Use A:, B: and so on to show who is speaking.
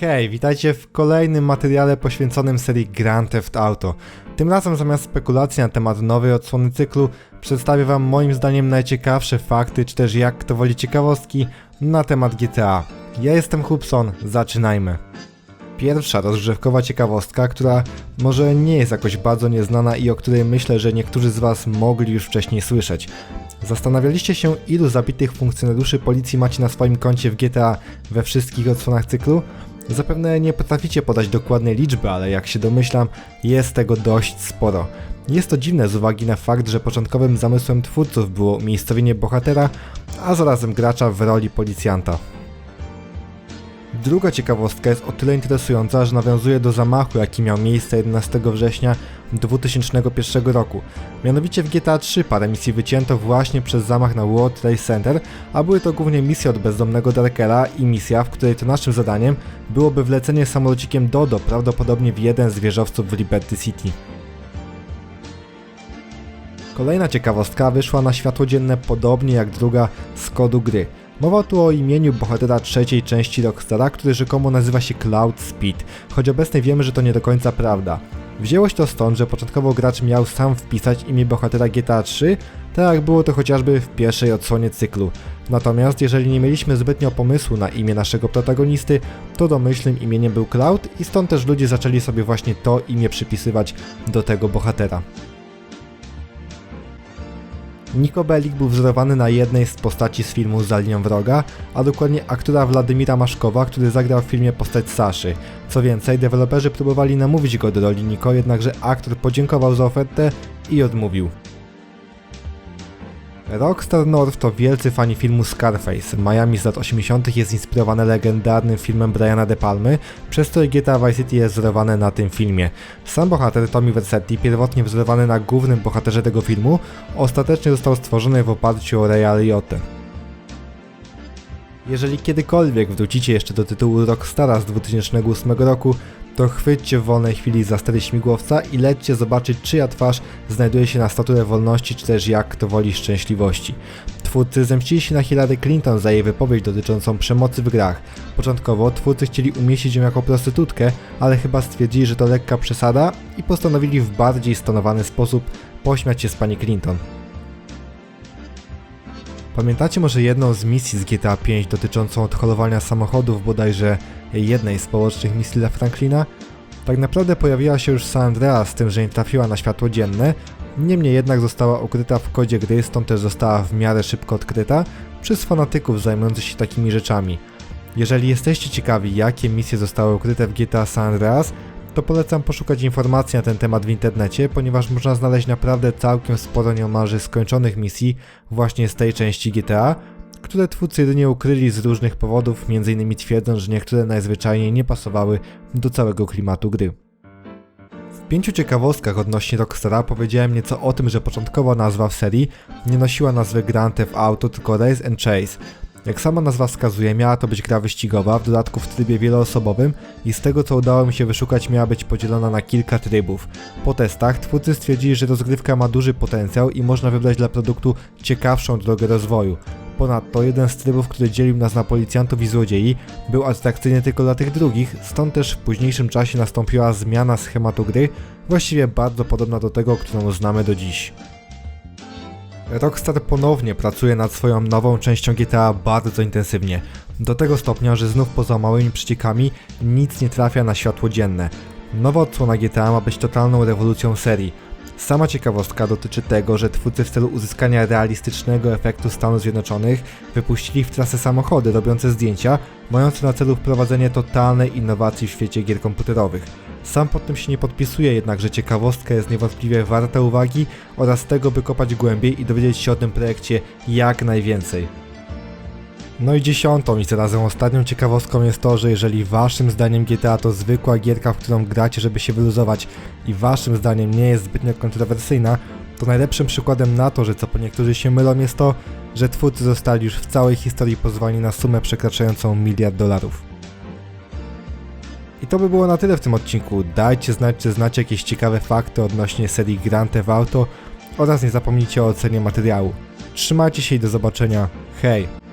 A: Hej, witajcie w kolejnym materiale poświęconym serii Grand Theft Auto. Tym razem zamiast spekulacji na temat nowej odsłony cyklu, przedstawię wam moim zdaniem najciekawsze fakty, czy też jak kto woli ciekawostki na temat GTA. Ja jestem Hubson, zaczynajmy. Pierwsza rozgrzewkowa ciekawostka, która może nie jest jakoś bardzo nieznana i o której myślę, że niektórzy z was mogli już wcześniej słyszeć. Zastanawialiście się, ilu zabitych funkcjonariuszy policji macie na swoim koncie w GTA we wszystkich odsłonach cyklu? Zapewne nie potraficie podać dokładnej liczby, ale jak się domyślam, jest tego dość sporo. Jest to dziwne z uwagi na fakt, że początkowym zamysłem twórców było umiejscowienie bohatera, a zarazem gracza w roli policjanta. Druga ciekawostka jest o tyle interesująca, że nawiązuje do zamachu, jaki miał miejsce 11 września 2001 roku. Mianowicie w GTA 3 parę misji wycięto właśnie przez zamach na World Trade Center, a były to głównie misje od bezdomnego Darkera i misja, w której to naszym zadaniem byłoby wlecenie samolocikiem Dodo prawdopodobnie w jeden z wieżowców w Liberty City. Kolejna ciekawostka wyszła na światło dzienne podobnie jak druga z kodu gry. Mowa tu o imieniu bohatera trzeciej części Rockstara, który rzekomo nazywa się Cloud Speed, choć obecnie wiemy, że to nie do końca prawda. Wzięło się to stąd, że początkowo gracz miał sam wpisać imię bohatera GTA 3, tak jak było to chociażby w pierwszej odsłonie cyklu. Natomiast jeżeli nie mieliśmy zbytnio pomysłu na imię naszego protagonisty, to domyślnym imieniem był Cloud i stąd też ludzie zaczęli sobie właśnie to imię przypisywać do tego bohatera. Niko Bellic był wzorowany na jednej z postaci z filmu Za linią wroga, a dokładnie aktora Władimira Maszkowa, który zagrał w filmie postać Saszy. Co więcej, deweloperzy próbowali namówić go do roli Niko, jednakże aktor podziękował za ofertę i odmówił. Rockstar North to wielcy fani filmu Scarface. Miami z lat 80. jest inspirowane legendarnym filmem Briana De Palmy, przez co GTA Vice City jest wzorowane na tym filmie. Sam bohater Tommy Vercetti, pierwotnie wzorowany na głównym bohaterze tego filmu, ostatecznie został stworzony w oparciu o Ray Liottę. Jeżeli kiedykolwiek wrócicie jeszcze do tytułu Rockstara z 2008 roku, to chwyćcie w wolnej chwili za stery śmigłowca i lećcie zobaczyć czyja twarz znajduje się na statuę wolności, czy też jak kto woli szczęśliwości. Twórcy zemścili się na Hillary Clinton za jej wypowiedź dotyczącą przemocy w grach. Początkowo twórcy chcieli umieścić ją jako prostytutkę, ale chyba stwierdzili, że to lekka przesada i postanowili w bardziej stonowany sposób pośmiać się z pani Clinton. Pamiętacie może jedną z misji z GTA 5 dotyczącą odholowania samochodów bodajże jednej z pobocznych misji dla Franklina? Tak naprawdę pojawiła się już San Andreas, z tym, że nie trafiła na światło dzienne, niemniej jednak została ukryta w kodzie gry, stąd też została w miarę szybko odkryta przez fanatyków zajmujących się takimi rzeczami. Jeżeli jesteście ciekawi, jakie misje zostały ukryte w GTA San Andreas, to polecam poszukać informacji na ten temat w internecie, ponieważ można znaleźć naprawdę całkiem sporo nieomalże skończonych misji właśnie z tej części GTA, które twórcy jedynie ukryli z różnych powodów, m.in. twierdząc, że niektóre najzwyczajniej nie pasowały do całego klimatu gry. W pięciu ciekawostkach odnośnie Rockstara powiedziałem nieco o tym, że początkowo nazwa w serii nie nosiła nazwy Grand Theft Auto, tylko Race and Chase. Jak sama nazwa wskazuje, miała to być gra wyścigowa, w dodatku w trybie wieloosobowym i z tego co udało mi się wyszukać miała być podzielona na kilka trybów. Po testach twórcy stwierdzili, że rozgrywka ma duży potencjał i można wybrać dla produktu ciekawszą drogę rozwoju. Ponadto jeden z trybów, który dzielił nas na policjantów i złodziei, był atrakcyjny tylko dla tych drugich, stąd też w późniejszym czasie nastąpiła zmiana schematu gry, właściwie bardzo podobna do tego, którą znamy do dziś. Rockstar ponownie pracuje nad swoją nową częścią GTA bardzo intensywnie. Do tego stopnia, że znów poza małymi przeciekami nic nie trafia na światło dzienne. Nowa odsłona GTA ma być totalną rewolucją serii. Sama ciekawostka dotyczy tego, że twórcy w celu uzyskania realistycznego efektu Stanów Zjednoczonych wypuścili w trasę samochody robiące zdjęcia, mające na celu wprowadzenie totalnej innowacji w świecie gier komputerowych. Sam pod tym się nie podpisuję, jednakże ciekawostka jest niewątpliwie warta uwagi oraz tego, by kopać głębiej i dowiedzieć się o tym projekcie jak najwięcej. No i dziesiątą i zarazem ostatnią ciekawostką jest to, że jeżeli waszym zdaniem GTA to zwykła gierka, w którą gracie, żeby się wyluzować i waszym zdaniem nie jest zbytnio kontrowersyjna, to najlepszym przykładem na to, że co po niektórzy się mylą jest to, że twórcy zostali już w całej historii pozwani na sumę przekraczającą miliard dolarów. I to by było na tyle w tym odcinku. Dajcie znać, czy znacie jakieś ciekawe fakty odnośnie serii Grand Theft Auto oraz nie zapomnijcie o ocenie materiału. Trzymajcie się i do zobaczenia. Hej!